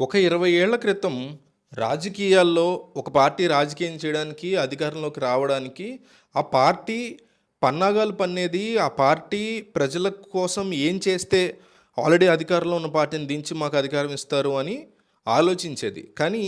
ఒక ఇరవై ఏళ్ళ క్రితం రాజకీయాల్లో ఒక పార్టీ రాజకీయం చేయడానికి అధికారంలోకి రావడానికి ఆ పార్టీ పన్నాగాలు పన్నేది ఆ పార్టీ ప్రజల కోసం ఏం చేస్తే ఆల్రెడీ అధికారంలో ఉన్న పార్టీని దించి మాకు అధికారం ఇస్తారు అని ఆలోచించేది. కానీ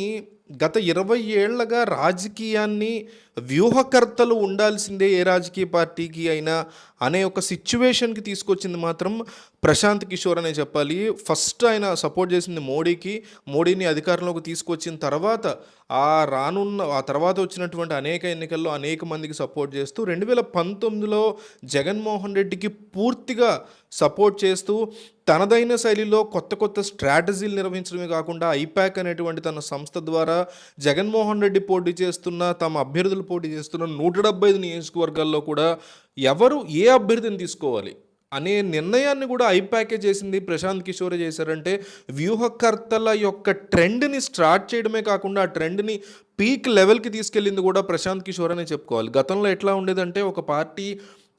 గత ఇరవై ఏళ్ళగా రాజకీయాన్ని వ్యూహకర్తలు ఉండాల్సిందే ఏ రాజకీయ పార్టీకి అయినా అనే ఒక సిచ్యువేషన్కి తీసుకొచ్చింది మాత్రం ప్రశాంత్ కిషోర్ అనే చెప్పాలి. ఫస్ట్ ఆయన సపోర్ట్ చేసింది మోడీకి. మోడీని అధికారంలోకి తీసుకొచ్చిన తర్వాత ఆ రానున్న ఆ తర్వాత వచ్చినటువంటి అనేక ఎన్నికల్లో అనేక మందికి సపోర్ట్ చేస్తూ రెండు వేల పంతొమ్మిదిలో జగన్మోహన్ రెడ్డికి పూర్తిగా సపోర్ట్ చేస్తూ తనదైన శైలిలో కొత్త కొత్త స్ట్రాటజీలు నిర్వహించడమే కాకుండా ఐపాక్ అనేటువంటి తన సంస్థ ద్వారా జగన్మోహన్ రెడ్డి పోటీ చేస్తున్న తమ అభ్యర్థులు పోటీ చేస్తున్న నూట డెబ్బై ఐదు నియోజకవర్గాల్లో కూడా ఎవరు ఏ అభ్యర్థిని తీసుకోవాలి అనే నిర్ణయాన్ని కూడా ఐపాకే చేసింది ప్రశాంత్ కిషోర్ చేశారంటే వ్యూహకర్తల యొక్క ట్రెండ్ని స్టార్ట్ చేయడమే కాకుండా ఆ ట్రెండ్ని పీక్ లెవెల్కి తీసుకెళ్ళింది కూడా ప్రశాంత్ కిషోర్ అనే చెప్పుకోవాలి. గతంలో ఎట్లా ఉండేదంటే ఒక పార్టీ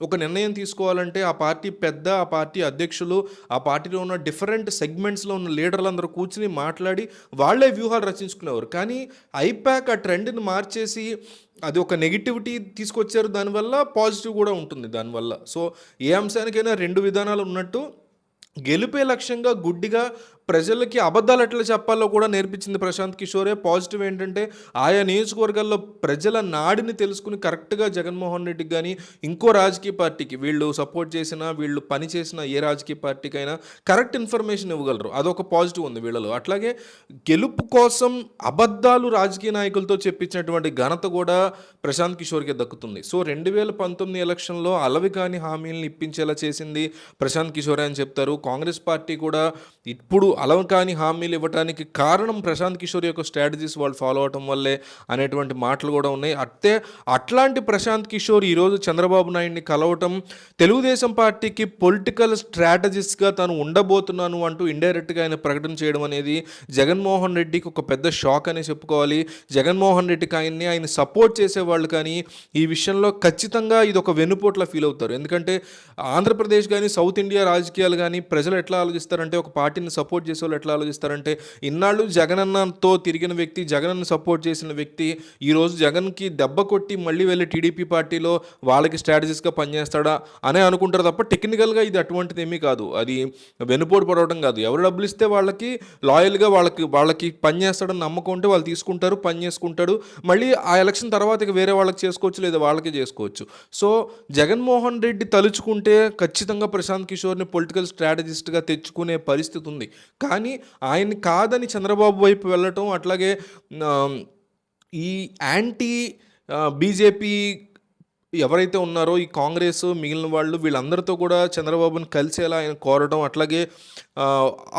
ఒక నిర్ణయం తీసుకోవాలంటే ఆ పార్టీ పెద్ద ఆ పార్టీ అధ్యక్షులు ఆ పార్టీలో ఉన్న డిఫరెంట్ సెగ్మెంట్స్లో ఉన్న లీడర్లందరూ కూర్చుని మాట్లాడి వాళ్ళే వ్యూహాలు రచించుకునేవారు. కానీ ఐపాక్ ఆ ట్రెండ్ని మార్చేసి అది ఒక నెగిటివిటీ తీసుకొచ్చారు. దానివల్ల పాజిటివ్ కూడా ఉంటుంది. దానివల్ల సో ఏ అంశానికైనా రెండు విధానాలు ఉన్నట్టు గెలిపే లక్ష్యంగా గుడ్డిగా ప్రజలకి అబద్ధాలు ఎట్లా చెప్పాలో కూడా నేర్పించింది ప్రశాంత్ కిషోరే. పాజిటివ్ ఏంటంటే ఆయా నియోజకవర్గాల్లో ప్రజల నాడిని తెలుసుకుని కరెక్ట్గా జగన్మోహన్ రెడ్డికి కానీ ఇంకో రాజకీయ పార్టీకి వీళ్ళు సపోర్ట్ చేసిన వీళ్ళు పని చేసిన ఏ రాజకీయ పార్టీకైనా కరెక్ట్ ఇన్ఫర్మేషన్ ఇవ్వగలరు. అదొక పాజిటివ్ ఉంది వీళ్ళలో. అట్లాగే గెలుపు కోసం అబద్ధాలు రాజకీయ నాయకులతో చెప్పించినటువంటి ఘనత కూడా ప్రశాంత్ కిషోర్కి దక్కుతుంది. సో రెండు వేల పంతొమ్మిది ఎలక్షన్లో అలవి కాని హామీలను ఇప్పించేలా చేసింది ప్రశాంత్ కిషోరే అని చెప్తారు. కాంగ్రెస్ పార్టీ కూడా ఇప్పుడు అలవకాని హామీలు ఇవ్వడానికి కారణం ప్రశాంత్ కిషోర్ యొక్క స్ట్రాటజీస్ వాళ్ళు ఫాలో అవటం వల్లే అనేటువంటి మాటలు కూడా ఉన్నాయి. అట్టే అట్లాంటి ప్రశాంత్ కిషోర్ ఈరోజు చంద్రబాబు నాయుడిని కలవటం తెలుగుదేశం పార్టీకి పొలిటికల్ స్ట్రాటజిస్ట్గా తాను ఉండబోతున్నాను అంటూ ఇండైరెక్ట్గా ఆయన ప్రకటన చేయడం అనేది జగన్మోహన్ రెడ్డికి ఒక పెద్ద షాక్ అనే చెప్పుకోవాలి. జగన్మోహన్ రెడ్డికి ఆయన్ని ఆయన సపోర్ట్ చేసేవాళ్ళు కానీ ఈ విషయంలో ఖచ్చితంగా ఇది ఒక వెన్నుపోట్ల ఫీల్ అవుతారు. ఎందుకంటే ఆంధ్రప్రదేశ్ కానీ సౌత్ ఇండియా రాజకీయాలు కానీ ప్రజలు ఎట్లా ఆలోచిస్తారంటే ఒక పార్టీని సపోర్ట్ చేసే వాళ్ళు ఎట్లా ఆలోచిస్తారంటే ఇన్నాళ్ళు జగనన్నతో తిరిగిన వ్యక్తి జగనన్న సపోర్ట్ చేసిన వ్యక్తి ఈరోజు జగన్కి దెబ్బ కొట్టి మళ్ళీ వెళ్ళి టీడీపీ పార్టీలో వాళ్ళకి స్ట్రాటజీస్గా పనిచేస్తాడా అనే అనుకుంటారు తప్ప టెక్నికల్గా ఇది అటువంటిది ఏమీ కాదు. అది వెనుపోటు పడవడం కాదు. ఎవరు డబ్బులు ఇస్తే వాళ్ళకి లాయల్గా వాళ్ళకి వాళ్ళకి పని చేస్తాడని నమ్మకం ఉంటే వాళ్ళు తీసుకుంటారు పని చేసుకుంటాడు. మళ్ళీ ఆ ఎలక్షన్ తర్వాత ఇక వేరే వాళ్ళకి చేసుకోవచ్చు లేదా వాళ్ళకి చేసుకోవచ్చు. సో జగన్మోహన్ రెడ్డి తలుచుకుంటే ఖచ్చితంగా ప్రశాంత్ కిషోర్ని పొలిటికల్ స్ట్రాటజిస్ట్గా తెచ్చుకునే పరిస్థితి ఉంది. కానీ ఆయన కాదని చంద్రబాబు వైపు వెళ్ళటం అట్లాగే ఈ యాంటీ బీజేపీ ఎవరైతే ఉన్నారో ఈ కాంగ్రెస్ మిగిలిన వాళ్ళు వీళ్ళందరితో కూడా చంద్రబాబును కలిసేలా ఆయన కోరడం అట్లాగే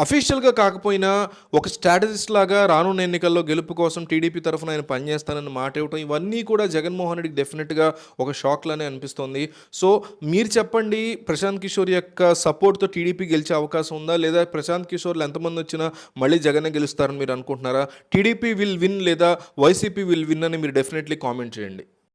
అఫీషియల్గా కాకపోయినా ఒక స్ట్రాటజిస్ట్ లాగా రానున్న ఎన్నికల్లో గెలుపు కోసం టీడీపీ తరఫున ఆయన పనిచేస్తానని మాట ఇవ్వటం ఇవన్నీ కూడా జగన్మోహన్ రెడ్డికి డెఫినెట్గా ఒక షాక్లానే అనిపిస్తోంది. సో మీరు చెప్పండి ప్రశాంత్ కిషోర్ యొక్క సపోర్ట్తో టీడీపీ గెలిచే అవకాశం ఉందా? లేదా ప్రశాంత్ కిషోర్లు ఎంతమంది వచ్చినా మళ్ళీ జగనే గెలుస్తారని మీరు అనుకుంటున్నారా? టీడీపీ విల్ విన్ లేదా వైసీపీ విల్ విన్ అని మీరు డెఫినెట్లీ కామెంట్ చేయండి.